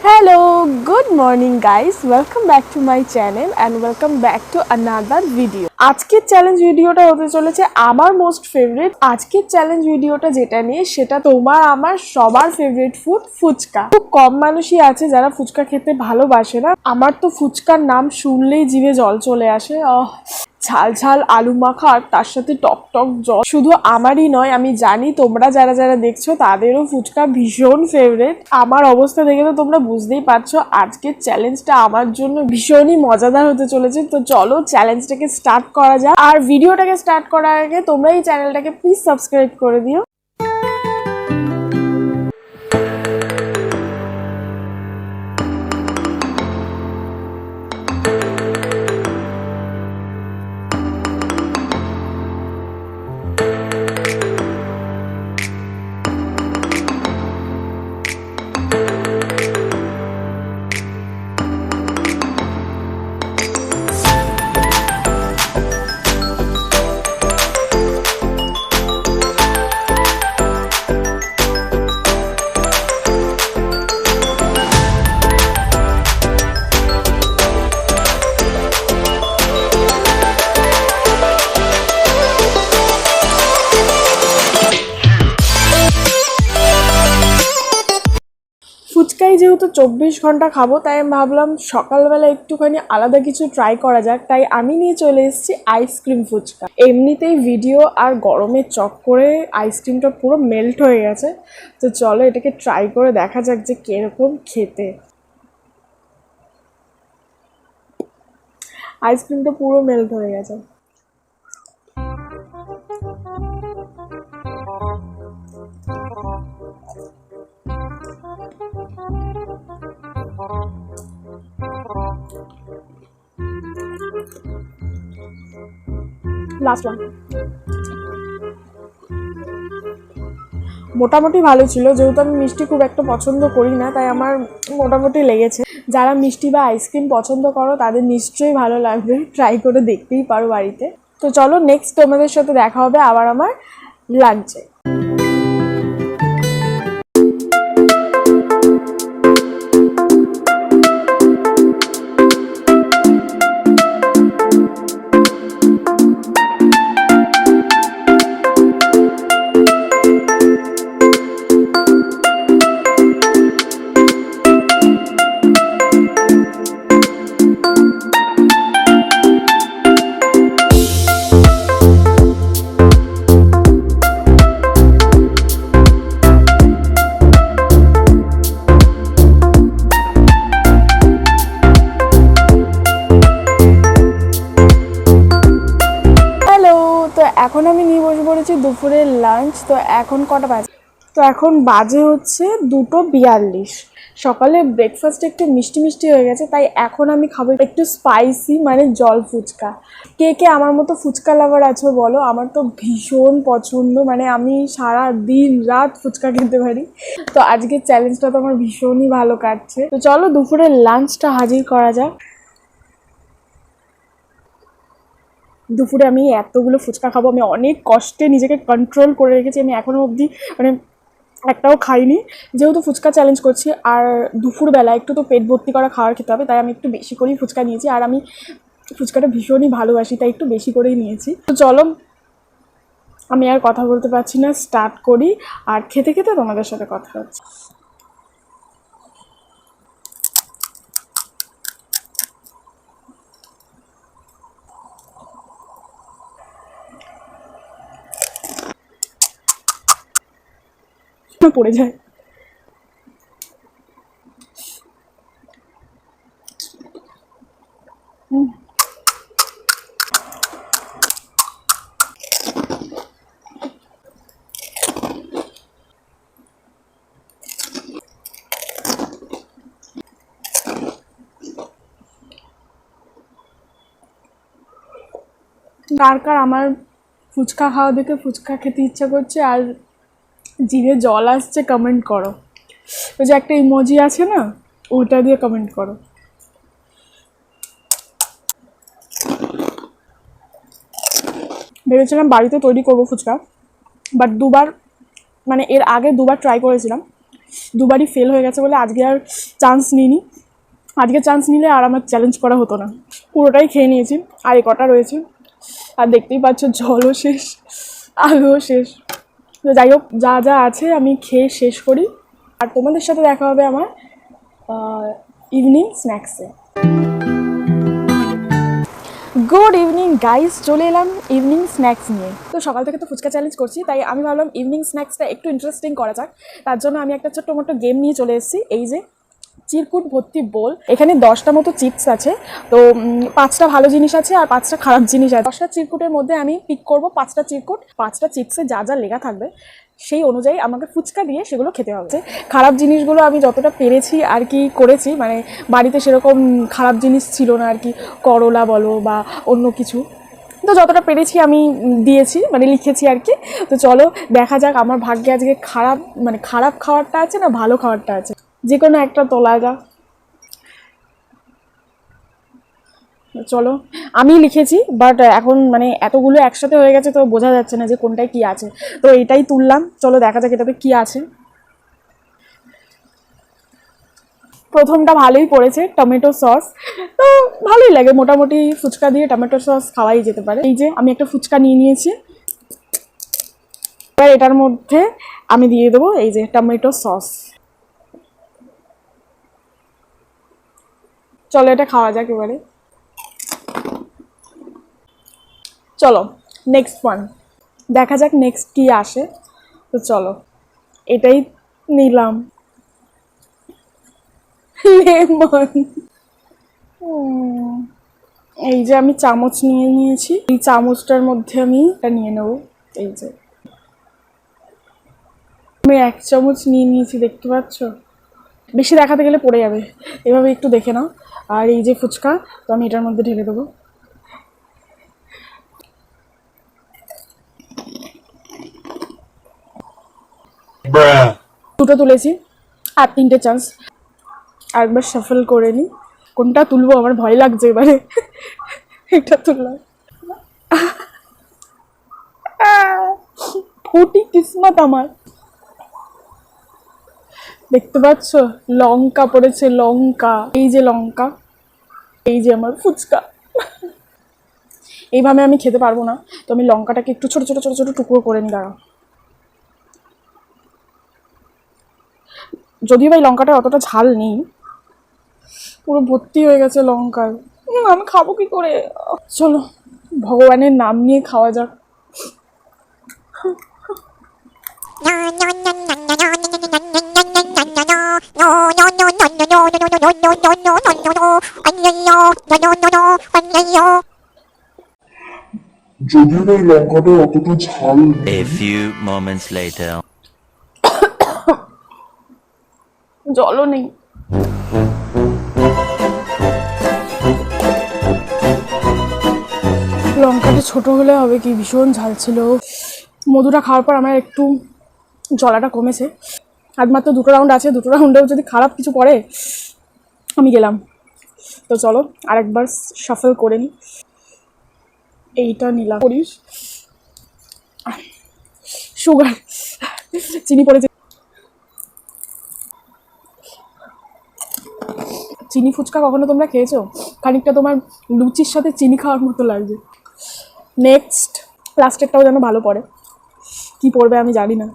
Hello, good morning guys. Welcome back to my channel and welcome back to another video. আজকের challenge ভিডিওটা হতে চলেছে আমার most favourite আজকের চ্যালেঞ্জ ভিডিওটা যেটা নিয়ে, সেটা তোমার আমার সবার ফেভারিট ফুড ফুচকা। খুব কম মানুষই আছে যারা ফুচকা খেতে ভালোবাসে না। আমার তো ফুচকার নাম শুনলেই জিভে জল চলে আসে। ঝাল ঝাল আলু মাখা আর তার সাথে টক টক জল। শুধু আমারই নয়, আমি জানি তোমরা যারা যারা দেখছ, তাদেরও ফুচকা ভীষণ ফেভারেট আমার অবস্থা দেখে তো তোমরা বুঝতেই পারছ, আজকের চ্যালেঞ্জটা আমার জন্য ভীষণই মজাদার হতে চলেছে। তো চলো চ্যালেঞ্জটাকে স্টার্ট করা যাক। আর ভিডিওটাকে স্টার্ট করার আগে তোমরা এই চ্যানেলটাকে প্লিজ সাবস্ক্রাইব করে দিও। ফুচকাই যেহেতু চব্বিশ ঘণ্টা খাব, তাই আমি ভাবলাম সকালবেলা একটুখানি আলাদা কিছু ট্রাই করা যাক। তাই আমি নিয়ে চলে এসেছি আইসক্রিম ফুচকা। এমনিতেই ভিডিও আর গরমের চক করে আইসক্রিমটা পুরো মেল্ট হয়ে গেছে। তো চলো এটাকে ট্রাই করে দেখা যাক যে কীরকম খেতে। আইসক্রিমটা পুরো মেল্ট হয়ে গেছে। লাস্ট ওয়ান মোটামুটি ভালো ছিল। যেহেতু আমি মিষ্টি খুব একটা পছন্দ করি না, তাই আমার মোটামুটি লেগেছে। যারা মিষ্টি বা আইসক্রিম পছন্দ করো, তাদের নিশ্চয়ই ভালো লাগবে। ট্রাই করে দেখতেই পারো বাড়িতে। তো চলো নেক্সট তোমাদের সাথে দেখা হবে, আবার আমার লাঞ্চে তো এখন কটা বাজে? তো এখন বাজে হচ্ছে দুটো বিয়াল্লিশ। সকালে ব্রেকফাস্ট একটু মিষ্টি মিষ্টি হয়ে গেছে, তাই এখন আমি খাব একটু স্পাইসি মানে জল ফুচকা। কে কে আমার মতো ফুচকা লাভার আছো বলো? আমার তো ভীষণ পছন্দ মানে আমি সারা দিন রাত ফুচকা খেতে পারি। তো আজকের চ্যালেঞ্জটা তো আমার ভীষণই ভালো কাটছে। তো চলো দুপুরের লাঞ্চটা হাজির করা যাক। দুপুরে আমি এতগুলো ফুচকা খাব, আমি অনেক কষ্টে নিজেকে কন্ট্রোল করে রেখেছি, আমি এখনও অবধি মানে একটাও খাইনি। যেহেতু ফুচকা চ্যালেঞ্জ করছি, আর দুপুরবেলা একটু তো পেট ভর্তি করা খাওয়ার খেতে হবে, তাই আমি একটু বেশি করেই ফুচকা নিয়েছি, আর আমি ফুচকাটা ভীষণই ভালোবাসি, তাই একটু বেশি করেই নিয়েছি। তো চলো, আমি আর কথা বলতে পারছি না স্টার্ট করি, আর খেতে খেতে তোমাদের সাথে কথা হচ্ছে। পড়ে যায়। কার কার আমার ফুচকা খাওয়া দেখে ফুচকা খেতে ইচ্ছা করছে আর জিভে জল আসছে কমেন্ট করো। ওই যে একটা ইমোজি আছে না, ওইটা দিয়ে কমেন্ট করো। ভেবেছিলাম বাড়িতে তৈরি করব ফুচকা বাট দুবার মানে এর আগে দুবার ট্রাই করেছিলাম। দুবারই ফেল হয়ে গেছে বলে আজকে আর চান্স নিইনি। আজকে চান্স নিলে আর আমার চ্যালেঞ্জ করা হতো না। পুরোটাই খেয়ে নিয়েছি, আর এ কটা রয়েছে। আর দেখতেই পাচ্ছ, জলও শেষ, আলুও শেষ। তো যাই হোক, যা যা আছে আমি খেয়ে শেষ করি। আর তোমাদের সাথে দেখা হবে আমার ইভিনিং স্ন্যাক্সে গুড ইভিনিং গাইস চলে এলাম ইভিনিং স্ন্যাক্স নিয়ে। তো সকাল থেকে তো ফুচকা চ্যালেঞ্জ করছি, তাই আমি ভাবলাম ইভিনিং স্ন্যাক্সটা একটু ইন্টারেস্টিং করা যাক। তার জন্য আমি একটা ছোট্ট মোটো গেম নিয়ে চলে এসেছি, এই যে চিরকুট ভর্তি বোল। এখানে দশটা মতো চিপস আছে। তো পাঁচটা ভালো জিনিস আছে আর পাঁচটা খারাপ জিনিস আছে। দশটা চিরকুটের মধ্যে আমি পিক করব পাঁচটা চিরকুট। পাঁচটা চিপসে যা যা লেখা থাকবে, সেই অনুযায়ী আমাকে ফুচকা দিয়ে সেগুলো খেতে হবে। খারাপ জিনিসগুলো আমি যতটা পেরেছি আর কি করেছি মানে বাড়িতে সেরকম খারাপ জিনিস ছিল না আর কি, করলা বলো বা অন্য কিছু। তো যতটা পেরেছি আমি দিয়েছি মানে লিখেছি আর কি। তো চলো, দেখা যাক আমার ভাগ্যে আজকে খারাপ মানে খারাপ খাবারটা আছে না ভালো খাবারটা আছে। যে কোনো একটা তোলা যাক। চলো, আমি লিখেছি বাট এখন মানে এতগুলো একসাথে হয়ে গেছে তো বোঝা যাচ্ছে না যে কোনটায় কি আছে। তো এটাই তুললাম, চলো দেখা যাক এটাতে কি আছে। প্রথমটা ভালোই পড়েছে টমেটো সস তো ভালোই লাগে, মোটামুটি ফুচকা দিয়ে টমেটো সস খাওয়াই যেতে পারে। এই যে, আমি একটা ফুচকা নিয়ে নিয়েছি। এবার এটার মধ্যে আমি দিয়ে দেবো এই যে টমেটো সস চলো, এটা খাওয়া যাক এবারে। চলো নেক্সট ওয়ান দেখা যাক নেক্সট কি আসে। তো চলো, এটাই নিলাম। এই যে আমি চামচ নিয়ে নিয়েছি। এই চামচটার মধ্যে আমি এটা নিয়ে নেব। এই যে। আমি এক চামচ নিয়ে নিয়েছি, দেখতে পাচ্ছ? বেশি দেখাতে গেলে পড়ে যাবে। এভাবে একটু দেখে নাও। আর এই যে ফুচকা তো আমি এটার মধ্যে ঢেলে দেবো। দুটো তুলেছি আর তিনটে চান্স আরেকবার সাফল করে নিই কোনটা তুলবো আমার ভয় লাগছে এবারে। এটা তুললাম। ফুটি কিসমত আমার। দেখতে পাচ্ছ? লঙ্কা পড়েছে, লঙ্কা। এই যে লঙ্কা, এই যে আমার ফুচকা। এইভাবে আমি খেতে পারব না। তো আমি লঙ্কাটাকে একটু ছোট ছোট ছোট ছোট টুকরো করে নিই, দাঁড়াও। যদিও এই লঙ্কাটা অতটা ঝাল নেই। পুরো ভর্তি হয়ে গেছে লঙ্কায় আমি খাব কি করে? চলো, ভগবানের নাম নিয়ে খাওয়া যাক। যদিও এই লঙ্কাটা অতটা ঝাল। A few moments later. জলও নেই লঙ্কাটা ছোট হলে হবে কি ভীষণ ঝাল ছিল মধুটা খাওয়ার পর আমার একটু জলাটা কমেছে আর মাত্র দুটো রাউন্ড আছে দুটো রাউন্ডেও যদি খারাপ কিছু পড়ে আমি গেলাম। তো চলো, আরেকবার সাফল করে নিই এইটা নিলাম। করিস সুগার। চিনি পড়েছে। চিনি ফুচকা কখনো তোমরা খেয়েছো? খানিকটা তোমার লুচির সাথে চিনি খাওয়ার মতো লাগছে। নেক্সট লাস্টেরটাও যেন ভালো পড়ে। কি পড়বে আমি জানি না।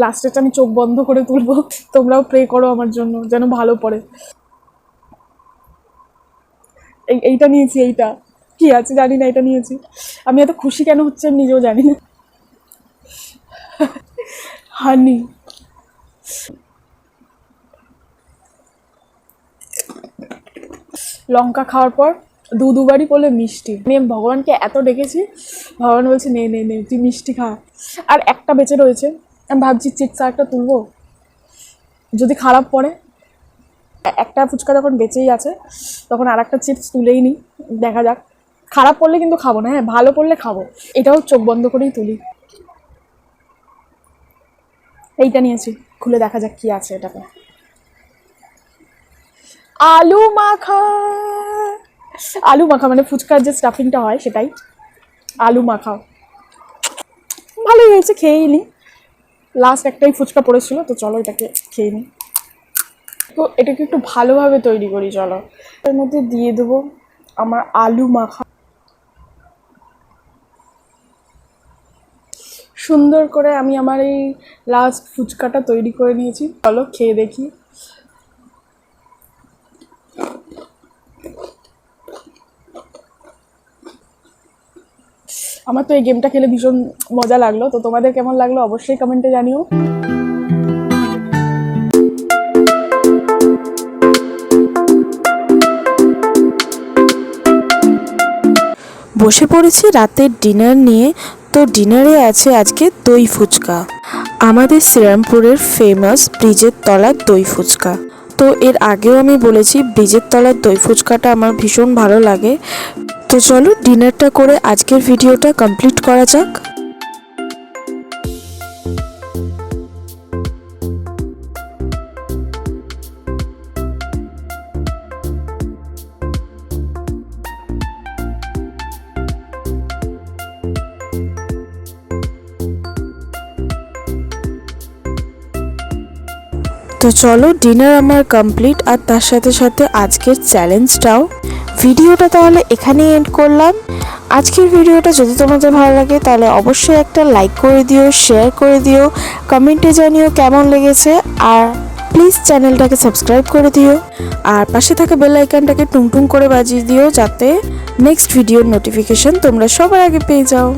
লাস্টেরটা আমি চোখ বন্ধ করে তুলবো। তোমরাও প্রে করো আমার জন্য, যেন ভালো পড়ে। এইটা নিয়েছি, এইটা। কি আছে? জানি না, এটা নিয়েছি। আমি এত খুশি কেন হচ্ছে আমি নিজেও জানি না। হানি। লঙ্কা খাওয়ার পর দু দুবারই বলে মিষ্টি। আমি ভগবানকে এত ডেকেছি, ভগবান বলছে, নে নে নে, তুই মিষ্টি খা। আর একটা বেঁচে রয়েছে। আমি ভাবছি চিপস একটা তুলবো? যদি খারাপ পড়ে একটা ফুচকা যখন বেঁচেই আছে, তখন আর একটা চিপস তুলেই নিই, দেখা যাক। খারাপ পড়লে কিন্তু খাব না হ্যাঁ ভালো পড়লে খাব। এটাও চোখ বন্ধ করেই তুলি। এইটা নিয়েছি, খুলে দেখা যাক কি আছে এটাতে। আলু মাখা। আলু মাখা মানে ফুচকার যে স্টাফিংটা হয় সেটাই। আলু মাখা। ভালোই হয়েছে, খেয়েই নি। লাস্ট একটাই ফুচকা পড়েছিল, তো চলো এটাকে খেয়ে নিই এটাকে একটু ভালোভাবে তৈরি করি, চলো। এর মধ্যে দিয়ে দেবো আমার আলু মাখা। সুন্দর করে আমি আমার এই লাস্ট ফুচকাটা তৈরি করে নিয়েছি। চলো, খেয়ে দেখি। আমার তো এই গেমটা খেলে ভীষণ মজা লাগল। তো তোমাদের কেমন লাগল অবশ্যই কমেন্টে জানিও। বসে পড়েছি রাতের ডিনার নিয়ে। তো ডিনারে আছে আজকে দই ফুচকা। আমাদের শ্রীরামপুরের ফেমাস ব্রিজের তলার দই ফুচকা। তো এর আগেও আমি বলেছি ব্রিজের তলার দই ফুচকাটা আমার ভীষণ ভালো লাগে। তো চলো ডিনারটা করে আজকের ভিডিওটা কমপ্লিট করা যাক। তো চলো ডিনার আমার কমপ্লিট আর তার সাথে সাথে আজকের চ্যালেঞ্জটাও ভিডিওটা তাহলে এখানেই এন্ড করলাম। আজকের ভিডিওটা যদি তোমাদের ভালো লাগে, তাহলে অবশ্যই একটা লাইক করে দিও শেয়ার করে দিও কমেন্টে জানিও কেমন লেগেছে, আর প্লিজ চ্যানেলটাকে সাবস্ক্রাইব করে দিও। আর পাশে থাকা বেল আইকনটাকে টুংটুং করে বাজিয়ে দিও, যাতে নেক্সট ভিডিওর নোটিফিকেশন তোমরা সবার আগে পেয়ে যাও।